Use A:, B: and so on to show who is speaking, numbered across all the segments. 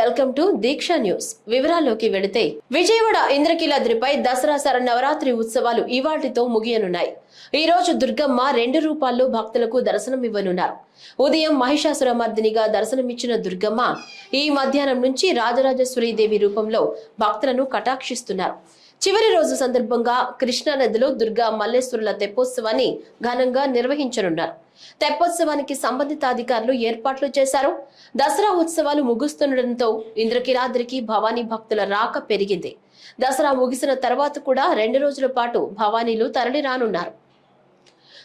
A: Welcome to Deeksha news. వివరాల్లోకి వెళితే విజయవాడ ఇంద్రకీలాద్రిపై దసరా శరన్నవరాత్రి ఉత్సవాలు ఇవాటితో ముగియనున్నాయి. ఈ రోజు దుర్గమ్మ రెండు రూపాల్లో భక్తులకు దర్శనం ఇవ్వనున్నారు. ఉదయం మహిషాసుర మర్దినిగా దర్శనమిచ్చిన దుర్గమ్మ ఈ మధ్యాహ్నం నుంచి రాజరాజేశ్వరీదేవి రూపంలో భక్తులను కటాక్షిస్తున్నారు. చివరి రోజు సందర్భంగా కృష్ణానదిలో దుర్గా మల్లేశ్వరుల తెప్పోత్సవాన్ని ఘనంగా నిర్వహించనున్నారు. తెప్పోత్సవానికి సంబంధిత అధికారులు ఏర్పాట్లు చేశారు. దసరా ఉత్సవాలు ముగుస్తుండటంతో ఇంద్రకీలాద్రికి భవానీ భక్తుల రాక పెరిగింది. దసరా ముగిసిన తర్వాత కూడా రెండు రోజుల పాటు భవానీలు తరలి రానున్నారు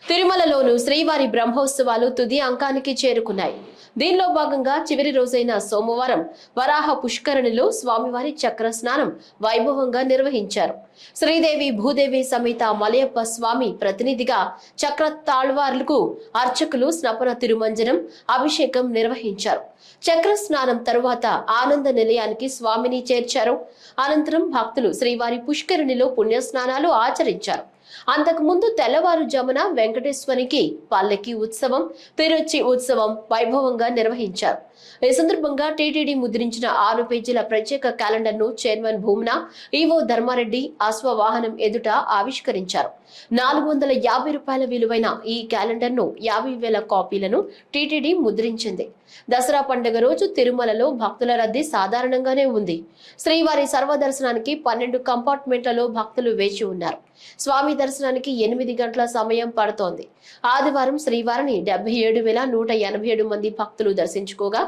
A: తిరుమలలోను శ్రీవారి బ్రహ్మోత్సవాలు తుది అంకానికి చేరుకున్నాయి. దీనిలో భాగంగా చివరి రోజైన సోమవారం వరాహ పుష్కరణిలో స్వామివారి చక్ర స్నానం వైభవంగా నిర్వహించారు. శ్రీదేవి భూదేవి సమేత మలయప్ప స్వామి ప్రతినిధిగా చక్ర తాళ్వార్లకు అర్చకులు స్నపన తిరుమంజనం అభిషేకం నిర్వహించారు. చక్ర స్నానం తరువాత ఆనంద నిలయానికి స్వామిని చేర్చారు. అనంతరం భక్తులు శ్రీవారి పుష్కరిణిలో పుణ్యస్నానాలు ఆచరించారు. అంతకు ముందు తెల్లవారుజామున వెంకటేశ్వరికి పల్లకి ఉత్సవం తిరుచి ఉత్సవం వైభవంగా నిర్వహించారు. ఈ సందర్భంగా టీటీడీ ముద్రించిన ఆరు పేజీల ప్రత్యేక క్యాలెండర్ను చైర్మన్ భూమన ఈవో ధర్మారెడ్డి అశ్వవాహనం ఎదుట ఆవిష్కరించారు. నాలుగు వందల యాభై రూపాయల విలువైన ఈ క్యాలెండర్ను యాభై వేల కాపీలను టీటీడీ ముద్రించింది. దసరా పండుగ రోజు తిరుమలలో భక్తుల రద్దీ సాధారణంగానే ఉంది. శ్రీవారి సర్వదర్శనానికి పన్నెండు కంపార్ట్మెంట్లలో భక్తులు వేచి ఉన్నారు. స్వామి దర్శనానికి ఎనిమిది గంటల సమయం పడుతోంది. ఆదివారం శ్రీవారిని డెబ్బై ఏడు వేల నూట ఎనభై ఏడు మంది భక్తులు దర్శించుకోగా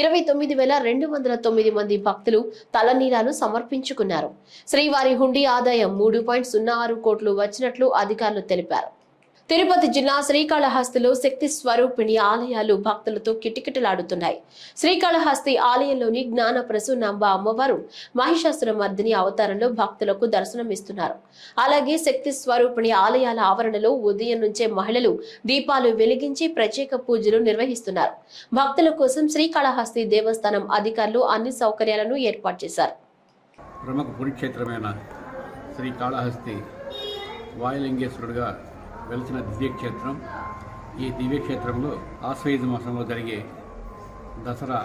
A: ఇరవై తొమ్మిది వేల రెండు వందల తొమ్మిది మంది భక్తులు తలనీలాలు సమర్పించుకున్నారు. శ్రీవారి హుండీ ఆదాయం మూడు పాయింట్ సున్నా ఆరు కోట్లు వచ్చినట్లు అధికారులు తెలిపారు. తిరుపతి జిల్లా శ్రీకాళహస్తిలో శక్తి స్వరూపిణి ఆలయాలు భక్తులతో కిటకిటలాడుతున్నాయి. శ్రీకాళహస్తి ఆలయంలోని జ్ఞాన ప్రసూనాంబ అమ్మవారు మహిషాసుర మర్దిని అవతారంలో భక్తులకు దర్శనమిస్తున్నారు అలాగే శక్తి స్వరూపిణి ఆలయాల ఆవరణలో ఉదయం నుంచే మహిళలు దీపాలు వెలిగించి ప్రత్యేక పూజలు నిర్వహిస్తున్నారు. భక్తుల కోసం శ్రీకాళహస్తి దేవస్థానం అధికారులు అన్ని సౌకర్యాలను ఏర్పాటు చేశారు.
B: ప్రముఖ పుణ్యక్షేత్రమైన వాయులింగేశ్వరుడుగా వెలిసిన దివ్యక్షేత్రం. ఈ దివ్యక్షేత్రంలో ఆశ్వయుజ మాసంలో జరిగే దసరా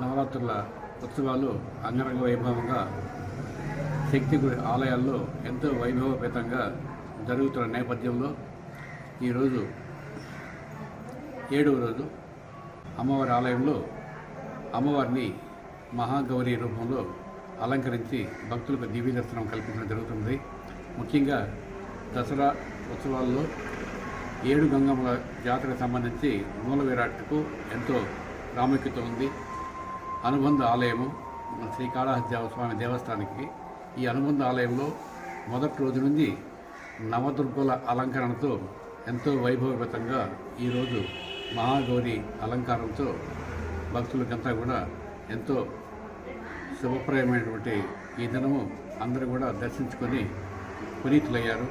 B: నవరాత్రుల ఉత్సవాలు అంగరంగ వైభవంగా శక్తి గుడి ఆలయాల్లో ఎంతో వైభవపేతంగా జరుగుతున్న నేపథ్యంలో ఈరోజు ఏడవ రోజు అమ్మవారి ఆలయంలో అమ్మవారిని మహాగౌరి రూపంలో అలంకరించి భక్తులకు దివ్య దర్శనం కల్పించడం జరుగుతుంది ముఖ్యంగా దసరా ఉత్సవాల్లో ఏడు గంగమ్మల జాతరకు సంబంధించి మూల విరాట్కు ఎంతో ప్రాముఖ్యత ఉంది. అనుబంధ ఆలయము మన శ్రీకాళహస్తి స్వామి దేవస్థానానికి ఈ అనుబంధ ఆలయంలో మొదటి రోజు నుండి నవదుర్గుల అలంకరణతో ఎంతో వైభవగతంగా ఈరోజు మహాగౌరి అలంకారంతో భక్తులకంతా కూడా ఎంతో శుభప్రాయమైనటువంటి ఈ దినము అందరూ కూడా దర్శించుకొని పునీతులయ్యారు.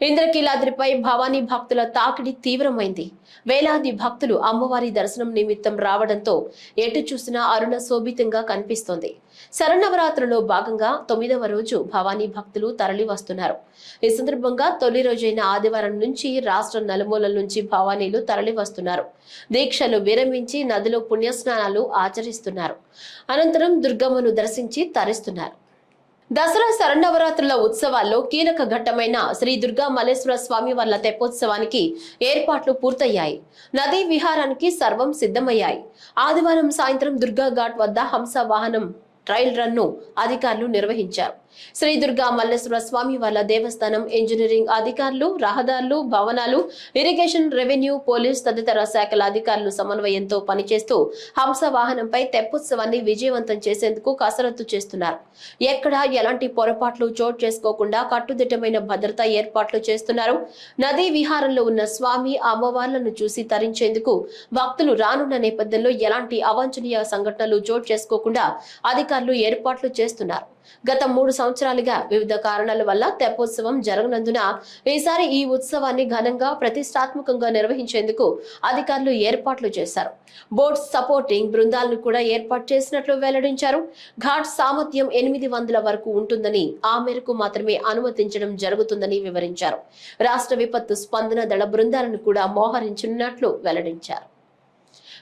A: ఇంద్రకీలాద్రిపై భవానీ భక్తుల తాకిడి తీవ్రమైంది. వేలాది భక్తులు అమ్మవారి దర్శనం నిమిత్తం రావడంతో ఎటు చూసినా అరుణ శోభితంగా కనిపిస్తోంది. శరణవరాత్రులో భాగంగా తొమ్మిదవ రోజు భవానీ భక్తులు తరలి వస్తున్నారు. ఈ సందర్భంగా తొలి రోజైన ఆదివారం నుంచి రాష్ట్ర నలుమూలల నుంచి భవానీలు తరలి వస్తున్నారు. దీక్షలు విరమించి నదిలో పుణ్యస్నానాలు ఆచరిస్తున్నారు. అనంతరం దుర్గమ్మను దర్శించి తరిస్తున్నారు. దసరా శరణవరాత్రుల ఉత్సవాల్లో కీలక ఘట్టమైన శ్రీ దుర్గా మల్లేశ్వర స్వామి వార్ల తెప్పోత్సవానికి ఏర్పాట్లు పూర్తయ్యాయి. నదీ విహారానికి సర్వం సిద్ధమయ్యాయి. ఆదివారం సాయంత్రం దుర్గా ఘాట్ వద్ద హంస వాహనం ట్రయల్ రన్ను అధికారులు నిర్వహించారు. శ్రీ దుర్గా మల్లేశ్వర స్వామి వాళ్ళ దేవస్థానం ఇంజనీరింగ్ అధికారులు రహదారులు భవనాలు ఇరిగేషన్ రెవెన్యూ పోలీస్ తదితర శాఖల అధికారులు సమన్వయంతో పనిచేస్తూ హంస వాహనంపై తెప్పోత్సవాన్ని విజయవంతం చేసేందుకు కసరత్తు చేస్తున్నారు. ఎక్కడ ఎలాంటి పొరపాట్లు చోటు చేసుకోకుండా కట్టుదిట్టమైన భద్రతా ఏర్పాట్లు చేస్తున్నారు. నదీ విహారంలో ఉన్న స్వామి అమ్మవార్లను చూసి తరించేందుకు భక్తులు రానున్న నేపథ్యంలో ఎలాంటి అవాంఛనీయ సంఘటనలు చోటు చేసుకోకుండా అధికారులు ఏర్పాట్లు చేస్తున్నారు. గత మూడు సంవత్సరాలుగా వివిధ కారణాల వల్ల తెప్పోత్సవం జరగనందున ఈసారి ఈ ఉత్సవాన్ని ఘనంగా ప్రతిష్టాత్మకంగా నిర్వహించేందుకు అధికారులు ఏర్పాట్లు చేశారు. బోట్ సపోర్టింగ్ బృందాలను కూడా ఏర్పాటు చేసినట్లు వెల్లడించారు. ఘాట్ సామర్థ్యం ఎనిమిది వందల వరకు ఉంటుందని ఆ మేరకు మాత్రమే అనుమతించడం జరుగుతుందని వివరించారు. రాష్ట్ర విపత్తు స్పందన దళ బృందాలను కూడా మోహరించనున్నట్లు వెల్లడించారు.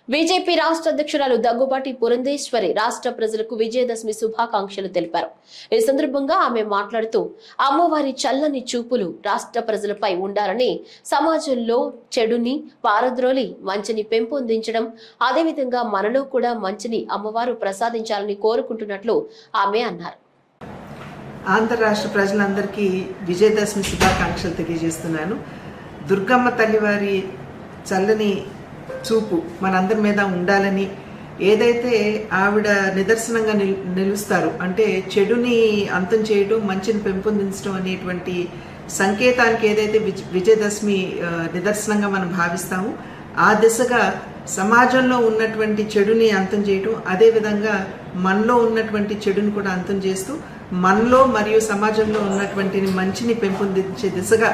A: బీజేపీ రాష్ట్ర అధ్యక్షురాలు దగ్గుబాటి పురంధేశ్వరి రాష్ట్ర ప్రజలకు విజయదశమి శుభాకాంక్షలు తెలిపారు. ఈ సందర్భంగా ఆమె మాట్లాడుతూ అమ్మవారి చల్లని చూపులు రాష్ట్ర ప్రజలపై ఉండాలని సమాజంలో చెడుని పారద్రోలి మంచిని పెంపొందించడం అదేవిధంగా మనలో కూడా మంచిని అమ్మవారు ప్రసాదించాలని కోరుకుంటున్నట్లు ఆమె అన్నారు.
C: ఆంధ్ర రాష్ట్ర ప్రజలందరికీ విజయదశమి శుభాకాంక్షలు తెలియజేస్తున్నాను. దుర్గమ్మ తల్లివారి చల్లని చూపు మనందరి మీద ఉండాలని ఏదైతే ఆవిడ నిదర్శనంగా నిల్ నిలుస్తారు అంటే చెడుని అంతం చేయడం మంచిని పెంపొందించడం అనేటువంటి సంకేతానికి ఏదైతే విజ విజయదశమి నిదర్శనంగా మనం భావిస్తామో ఆ దిశగా సమాజంలో ఉన్నటువంటి చెడుని అంతం చేయటం అదేవిధంగా మనలో ఉన్నటువంటి చెడుని కూడా అంతం చేస్తూ మనలో మరియు సమాజంలో ఉన్నటువంటి మంచిని పెంపొందించే దిశగా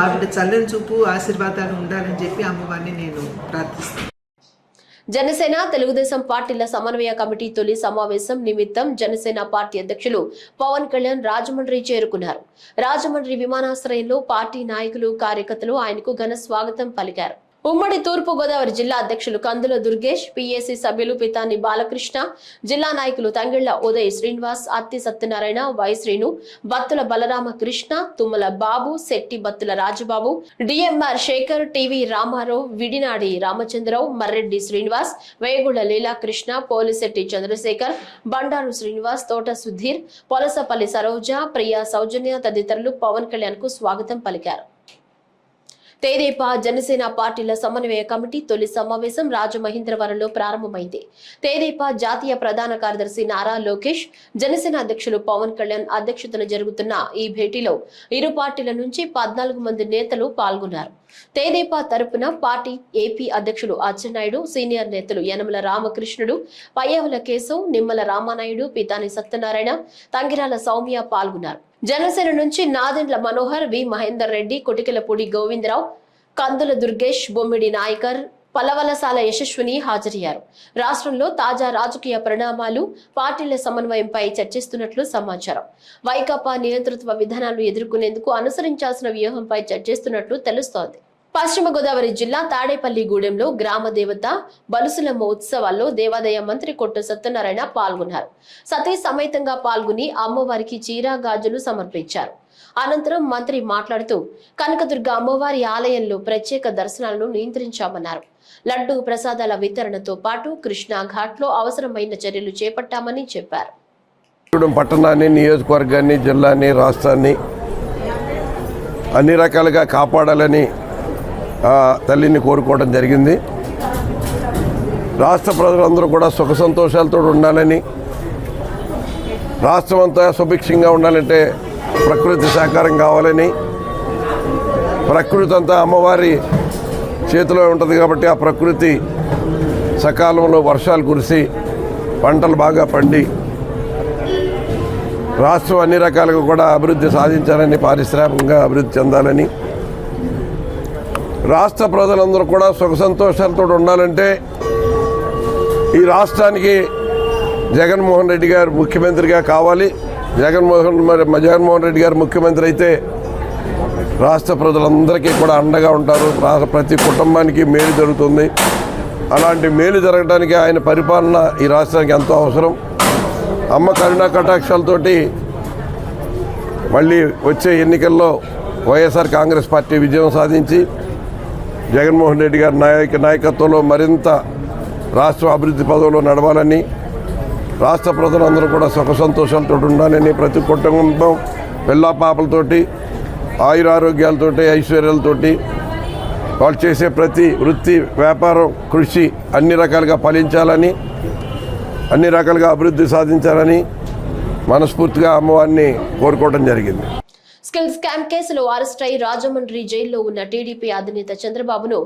C: ఆవిడ చల్లని చూపు ఆశీర్వాదాలు ఉండాలని చెప్పి అమ్మవారిని నేను ప్రార్థిస్తాను.
A: జనసేన తెలుగుదేశం పార్టీల సమన్వయ కమిటీ తొలి సమావేశం నిమిత్తం జనసేన పార్టీ అధ్యక్షులు పవన్ కళ్యాణ్ రాజమండ్రి చేరుకున్నారు. రాజమండ్రి విమానాశ్రయంలో పార్టీ నాయకులు కార్యకర్తలు ఆయనకు ఘన స్వాగతం పలికారు. ఉమ్మడి తూర్పు గోదావరి జిల్లా అధ్యక్షులు కందుల దుర్గేష్ పిఎస్సి సభ్యులు పితాని బాలకృష్ణ జిల్లా నాయకులు Thangilla Uday Srinivas Atti Satyanarayana Y Srinu Battula Balaramakrishna Tummala Babu Shetty Battula Rajababu D M R Shekar TV Ramarao Vidinadi Ramachandrarao Marreddy Srinivas Vegulla Leelakrishna Polisetty Chandrasekhar Bandaru Srinivas Thota Sudheer Polasapalli Saroja Priya సౌజన్య తదితరులు పవన్ కళ్యాణ్కు స్వాగతం పలికారు. తేదేపా జనసేన పార్టీల సమన్వయ committee తొలి సమావేశం రాజమహేంద్రవరంలో ప్రారంభమైంది. తేదేపా జాతీయ ప్రధాన కార్యదర్శి నారా లోకేష్ జనసేన అధ్యక్షులు పవన్ కళ్యాణ్ అధ్యక్షతన జరుగుతున్న ఈ భేటీలో ఇరు పార్టీల నుంచి పద్నాలుగు మంది నేతలు పాల్గొన్నారు. తేదేపా తరపున పార్టీ ఏపీ అధ్యక్షులు అచ్చెన్నాయుడు సీనియర్ నేతలు యనమల రామకృష్ణుడు పయ్యవుల కేశవ్ నిమ్మల రామానాయుడు పితాని సత్యనారాయణ తంగిరాల సౌమ్య పాల్గొన్నారు. జనసేన నుంచి నాదెండ్ల మనోహర్ వి. మహేందర్ రెడ్డి కొటికెలపూడి గోవిందరావు కందుల దుర్గేష్ బొమ్మిడి నాయకర్ పలవలసాల యశస్విని హాజరయ్యారు. రాష్ట్రంలో తాజా రాజకీయ పరిణామాలు పార్టీల సమన్వయంపై చర్చిస్తున్నట్లు సమాచారం. వైకాపా నియంతృత్వ విధానాలు ఎదుర్కొనేందుకు అనుసరించాల్సిన వ్యూహంపై చర్చిస్తున్నట్లు తెలుస్తోంది. పశ్చిమ గోదావరి జిల్లా తాడేపల్లిగూడెంలో గ్రామ దేవత బలుసులమ్మ ఉత్సవాల్లో దేవాదాయ మంత్రి కొట్టు సత్యనారాయణ పాల్గొన్నారు. సతీ సమేతంగా పాల్గొని అమ్మవారికి చీర గాజులు సమర్పించారు. అనంతరం మంత్రి మాట్లాడుతూ కనకదుర్గ అమ్మవారి ఆలయంలో ప్రత్యేక దర్శనాలను నియంత్రించామన్నారు. లడ్డు ప్రసాదాల వితరణతో పాటు కృష్ణా ఘాట్లో అవసరమైన చర్యలు చేపట్టామని చెప్పారు.
D: పట్టణాన్ని నియోజకవర్గాన్ని జిల్లాని రాష్ట్రాన్ని అన్ని రకాలుగా కాపాడాలని తల్లిని కోరుకోవడం జరిగింది. రాష్ట్ర ప్రజలందరూ కూడా సుఖ సంతోషాలతో ఉండాలని రాష్ట్రం అంతా సుభిక్షంగా ఉండాలంటే ప్రకృతి సహకారం కావాలని ప్రకృతి అంతా అమ్మవారి చేతిలో ఉంటుంది కాబట్టి ఆ ప్రకృతి సకాలంలో వర్షాలు కురిసి పంటలు బాగా పండి రాష్ట్రం అన్ని రకాలుగా కూడా అభివృద్ధి సాధించాలని పారిశ్రామికంగా అభివృద్ధి చెందాలని రాష్ట్ర ప్రజలందరూ కూడా సుఖ సంతోషాలతో ఉండాలంటే ఈ రాష్ట్రానికి జగన్మోహన్ రెడ్డి గారు ముఖ్యమంత్రిగా కావాలి. జగన్మోహన్ మరి జగన్మోహన్ రెడ్డి గారు ముఖ్యమంత్రి అయితే రాష్ట్ర ప్రజలందరికీ కూడా అండగా ఉంటారు. ప్రతి కుటుంబానికి మేలు జరుగుతుంది. అలాంటి మేలు జరగడానికి ఆయన పరిపాలన ఈ రాష్ట్రానికి ఎంతో అవసరం. అమ్మ కరుణా కటాక్షాలతోటి మళ్ళీ వచ్చే ఎన్నికల్లో వైఎస్ఆర్ కాంగ్రెస్ పార్టీ విజయం సాధించి జగన్మోహన్ రెడ్డి గారి నాయక నాయకత్వంలో మరింత రాష్ట్ర అభివృద్ధి పదవిలో నడవాలని రాష్ట్ర ప్రజలందరూ కూడా సుఖ సంతోషాలతో ఉండాలని ప్రతి కుటుంబం పిల్ల పాపలతోటి ఆయురారోగ్యాలతోటి ఐశ్వర్యాలతోటి వాళ్ళు చేసే ప్రతి వృత్తి వ్యాపారం కృషి అన్ని రకాలుగా ఫలించాలని అన్ని రకాలుగా అభివృద్ధి సాధించాలని మనస్ఫూర్తిగా అమ్మవారిని కోరుకోవడం జరిగింది.
A: స్కిల్ స్కామ్ కేసులో అరెస్ట్ అయి రాజమండ్రి జైల్లో ఉన్న టీడీపీ అధినేత చంద్రబాబును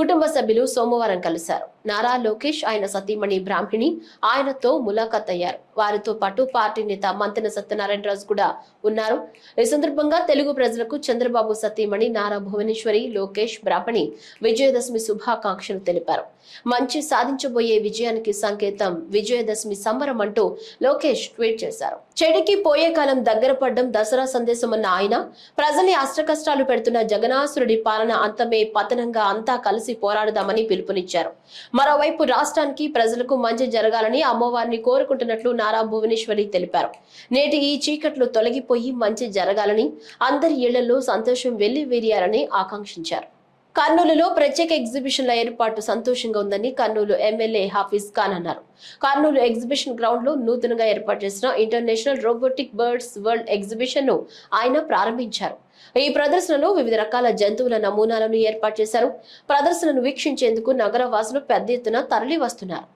A: కుటుంబ సభ్యులు సోమవారం కలిశారు. నారా లోకేష్ ఆయన సతీమణి బ్రాహ్మిణి ఆయనతో ములాఖత్ అయ్యారు. వారితో పాటు పార్టీ నేత మంతెన సత్యనారాయణ రాజు కూడా ఉన్నారు. ఈ సందర్భంగా తెలుగు ప్రజలకు చంద్రబాబు సతీమణి నారా భువనేశ్వరి లోకేష్ బ్రాహ్మణి విజయదశమి శుభాకాంక్షలు తెలిపారు. మంచి సాధించబోయే విజయానికి సంకేతం విజయదశమి సంబరం అంటూ లోకేష్ ట్వీట్ చేశారు. చెడికి పోయే కాలం దగ్గర పడ్డం దసరా సందేశం అన్న ఆయన ప్రజల్ని అష్టకష్టాలు పెడుతున్న జగనాసురుడి పాలన అంతమే పతనంగా అంతా కలిసి కలిసి పోరాడదామని పిలుపునిచ్చారు. మరోవైపు రాష్ట్రానికి ప్రజలకు మంచి జరగాలని అమ్మవారిని కోరుకుంటున్నట్లు నారా భువనేశ్వరి తెలిపారు. నేటి ఈ చీకట్లు తొలగిపోయి మంచి జరగాలని అందరి ఇళ్ళలో సంతోషం వెళ్ళి వేరియాలని ఆకాంక్షించారు. కర్నూలులో ప్రత్యేక ఎగ్జిబిషన్ల ఏర్పాటు సంతోషంగా ఉందని కర్నూలు ఎమ్మెల్యే హాఫీజ్ ఖాన్ అన్నారు. కర్నూలు ఎగ్జిబిషన్ గ్రౌండ్లో నూతనంగా ఏర్పాటు చేసిన ఇంటర్నేషనల్ రోబోటిక్ బర్డ్స్ వరల్డ్ ఎగ్జిబిషన్ను ఆయన ప్రారంభించారు. ఈ ప్రదర్శనలో వివిధ రకాల జంతువుల నమూనాలను ఏర్పాటు చేశారు. ప్రదర్శనను వీక్షించేందుకు నగర వాసులు పెద్ద ఎత్తున తరలి వస్తున్నారు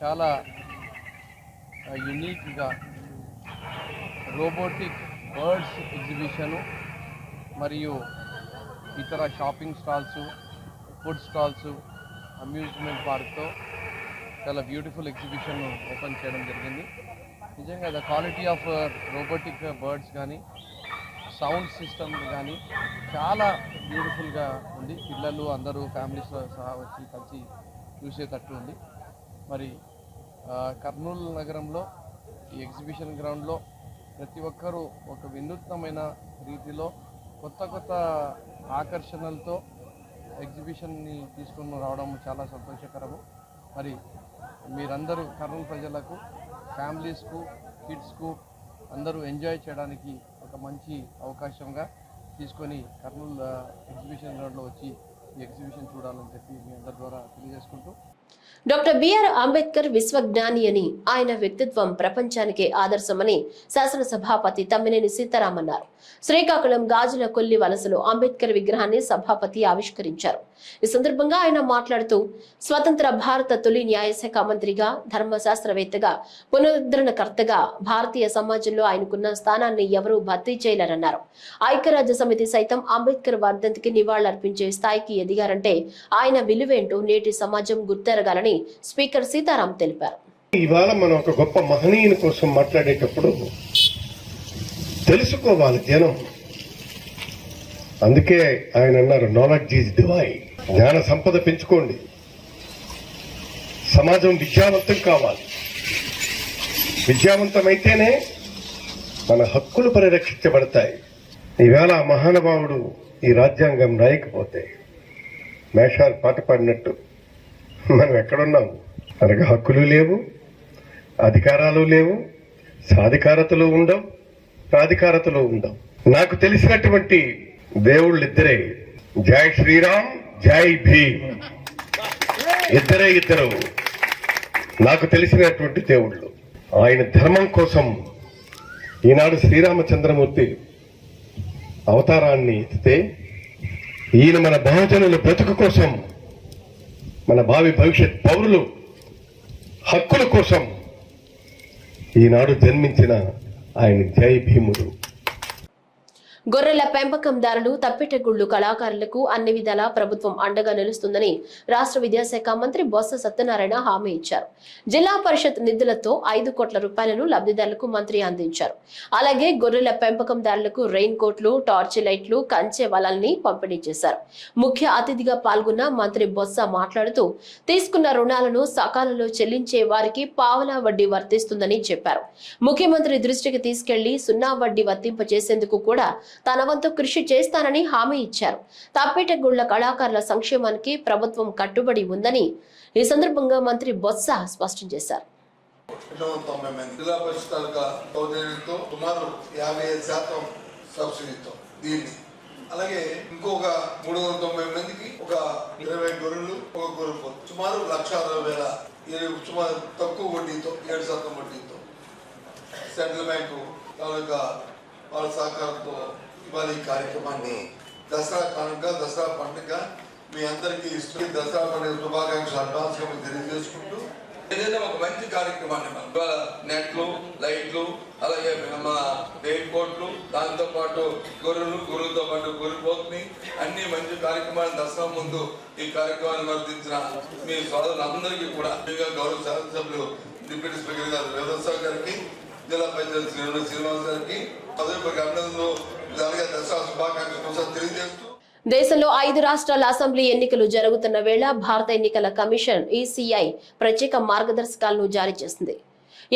E: చాలా రోబోటిక్ బర్డ్స్ మరియు ఇతర shopping stalls food stalls amusement పార్క్తో చాలా బ్యూటిఫుల్ ఎగ్జిబిషన్ ఓపెన్ చేయడం జరిగింది. నిజంగా the quality of robotic birds కానీ సౌండ్ సిస్టమ్ కానీ చాలా బ్యూటిఫుల్గా ఉంది. పిల్లలు అందరూ ఫ్యామిలీస్ సహా వచ్చి కలిసి చూసేటట్టు ఉంది. మరి కర్నూలు నగరంలో ఈ ఎగ్జిబిషన్ గ్రౌండ్లో ప్రతి ఒక్కరూ ఒక వినూత్నమైన రీతిలో కొత్త కొత్త ఆకర్షణలతో ఎగ్జిబిషన్ని తీసుకుని రావడం చాలా సంతోషకరము. మరి మీరందరూ కర్నూలు ప్రజలకు ఫ్యామిలీస్కు కిడ్స్కు అందరూ ఎంజాయ్ చేయడానికి ఒక మంచి అవకాశంగా తీసుకొని కర్నూలు ఎగ్జిబిషన్ గ్రౌండ్లో వచ్చి ఎగ్జిబిషన్ చూడాలని చెప్పి మీ అందరి ద్వారా తెలియజేసుకుంటూ.
A: డాక్టర్ బిఆర్ అంబేద్కర్ విశ్వజ్ఞాని అని ఆయన వ్యక్తిత్వం ప్రపంచానికి ఆదర్శమని శాసనసభాపతి తమ్మినేని సీతారాం అన్నారు. శ్రీకాకుళం గాజుల కొల్లి వలసలో అంబేద్కర్ విగ్రహాన్ని సభాపతి ఆవిష్కరించారు. ఈ సందర్భంగా ఆయన మాట్లాడుతూ స్వతంత్ర భారత తొలి న్యాయశాఖ మంత్రిగా ధర్మశాస్త్రవేత్తగా పునరుద్ధరణకర్తగా భారతీయ సమాజంలో ఆయనకున్న స్థానాన్ని ఎవరూ భర్తీ చేయలేరన్నారు. ఐక్యరాజ్య సమితి సైతం అంబేద్కర్ వర్ధంతికి నివాళులర్పించే స్థాయికి ఎదిగారంటే ఆయన విలువేంటో నేటి సమాజం గుర్తెరగాలని స్పీకర్ సీతారాం తెలిపారు.
F: ఇవాళ మనం ఒక గొప్ప మహనీయుని కోసం మాట్లాడేటప్పుడు తెలుసుకోవాలి జనం. అందుకే ఆయన అన్నారు నాలెడ్జ్ ఈజ్ డివై జ్ఞాన సంపద పెంచుకోండి. సమాజం విద్యావంతం కావాలి. విద్యావంతమైతేనే మన హక్కులు పరిరక్షించబడతాయి. ఈవేళ మహానుభావుడు ఈ రాజ్యాంగం రాయకపోతే మేషాలు పాట పాడినట్టు. మనం ఎక్కడున్నాము? మనకు హక్కులు లేవు అధికారాలు లేవు సాధికారతలు ఉండవు ప్రాధికారతలు ఉండవు నాకు తెలిసినటువంటి దేవుళ్ళు ఇద్దరే జై శ్రీరామ్ జై భీమ్. ఇద్దరే ఇద్దరు నాకు తెలిసినటువంటి దేవుళ్ళు. ఆయన ధర్మం కోసం ఈనాడు శ్రీరామచంద్రమూర్తి అవతారాన్ని ఎత్తితే ఈయన మన బహుజనుల బ్రతుకు కోసం మన భావి భవిష్యత్ పౌరులు హక్కుల కోసం ఈనాడు జన్మించిన ఆయన జై భీముడు.
A: గొర్రెల పెంపకందారులు తప్పెటగుళ్ళు కళాకారులకు అన్ని విధాలా ప్రభుత్వం అండగా నిలుస్తుందని రాష్ట్ర విద్యాశాఖ మంత్రి బొత్స సత్యనారాయణ హామీ ఇచ్చారు. జిల్లా పరిషత్ నిధులతో ఐదు కోట్ల రూపాయలను లబ్ధిదారులకు మంత్రి అందించారు. అలాగే గొర్రెల పెంపకందారులకు రెయిన్ కోట్లు టార్చ్ లైట్లు కంచె వలల్ని పంపిణీ చేశారు. ముఖ్య అతిథిగా పాల్గొన్న మంత్రి బొత్స మాట్లాడుతూ తీసుకున్న రుణాలను సకాలంలో చెల్లించే వారికి పావలా వడ్డీ వర్తిస్తుందని చెప్పారు. ముఖ్యమంత్రి దృష్టికి తీసుకెళ్ళి సున్నా వడ్డీ వర్తింపజేసేందుకు కూడా తన వంతు కృషి చేస్తానని హామీ ఇచ్చారు. తాపేటగుళ్ళ కళాకారుల సంక్షేమానికి ప్రభుత్వం కట్టుబడి ఉందని ఈ సందర్భంగా మంత్రి బొత్స స్పష్టం చేశారు.
G: జిల్లా పరిషత్ తాలూకా సౌజన్యంతో సుమారు యాభై ఐదు శాతం సబ్సిడీతో దీన్ని. అలాగే ఇంకొక మూడు వందల తొంభై మందికి ఒక ఇరవై గొర్రెలు ఒక గొర్రె సుమారు లక్ష అరవై వేల ఇరవై సుమారు తక్కువ వడ్డీతో ఏడు శాతం వడ్డీతో. సెంట్రల్ బ్యాంకు తాలూకా వాళ్ళ సహకారంతో ఇవాళ ఈ కార్యక్రమాన్ని దసరా కానుక దసరా పండుగ మీ అందరికీ ఇష్టం. దసరా పండుగ శుభాకాంక్షలు అడ్వాన్స్గా తెలియజేసుకుంటూ
H: ఏదైనా ఒక మంచి కార్యక్రమాన్ని మనం నెట్లు లైట్లు అలాగే మా రెయిన్ కోట్లు దాంతో పాటు గొర్రెలు గొర్రెలతో పాటు గొర్రెపోతుని అన్ని మంచి కార్యక్రమాలు దసరా ముందు ఈ కార్యక్రమాన్ని వర్తించిన మీ సోదరులందరికీ కూడా ముఖ్యంగా గౌరవ శాసనసభ్యులు డిప్యూటీ స్పీకర్ గారు వ్యవసాయ గారికి జిల్లా పంచాయతీ శ్రీనివాస్ గారికి పదవి అభినందనలు దసరా శుభాకాంక్షలు తెలియజేస్తూ
A: దేశంలో ఐదు రాష్ట్రాల అసెంబ్లీ ఎన్నికలు జరుగుతున్న వేళ భారత ఎన్నికల కమిషన్ ఈసీఐ ప్రత్యేక మార్గదర్శకాలను జారీ చేసింది.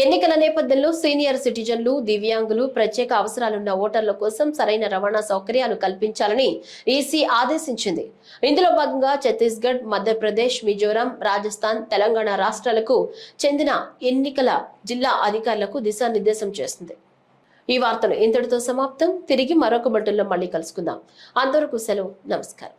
A: ఎన్నికల నేపథ్యంలో సీనియర్ సిటిజన్లు దివ్యాంగులు ప్రత్యేక అవసరాలున్న ఓటర్ల కోసం సరైన రవాణా సౌకర్యాలు కల్పించాలని ఈసీ ఆదేశించింది. ఇందులో భాగంగా ఛత్తీస్గఢ్ మధ్యప్రదేశ్ మిజోరాం రాజస్థాన్ తెలంగాణ రాష్ట్రాలకు చెందిన ఎన్నికల జిల్లా అధికారులకు దిశానిర్దేశం చేసింది. ఈ వార్తలు ఇంతటితో సమాప్తం. తిరిగి మరొక బట్టల్లో మళ్ళీ కలుసుకుందాం. అందరకు సెలవు. నమస్కారం.